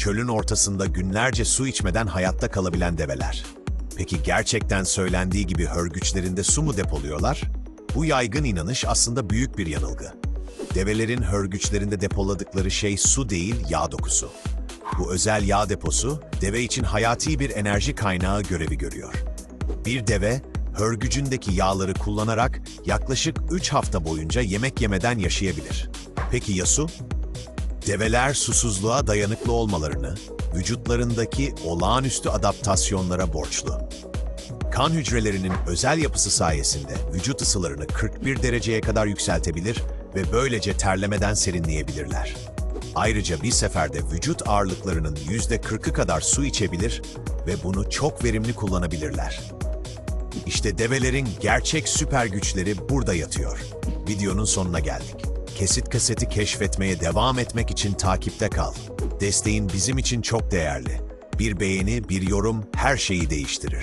çölün ortasında günlerce su içmeden hayatta kalabilen develer. Peki gerçekten söylendiği gibi hörgüçlerinde su mu depoluyorlar? Bu yaygın inanış aslında büyük bir yanılgı. Develerin hörgüçlerinde depoladıkları şey su değil, yağ dokusu. Bu özel yağ deposu, deve için hayati bir enerji kaynağı görevi görüyor. Bir deve, hörgücündeki yağları kullanarak yaklaşık 3 hafta boyunca yemek yemeden yaşayabilir. Peki ya su? Develer susuzluğa dayanıklı olmalarını, vücutlarındaki olağanüstü adaptasyonlara borçlu. Kan hücrelerinin özel yapısı sayesinde vücut ısılarını 41 dereceye kadar yükseltebilir ve böylece terlemeden serinleyebilirler. Ayrıca bir seferde vücut ağırlıklarının %40'ı kadar su içebilir ve bunu çok verimli kullanabilirler. İşte develerin gerçek süper güçleri burada yatıyor. Videonun sonuna geldik. Kesit kaseti keşfetmeye devam etmek için takipte kal. Desteğin bizim için çok değerli. Bir beğeni, bir yorum her şeyi değiştirir.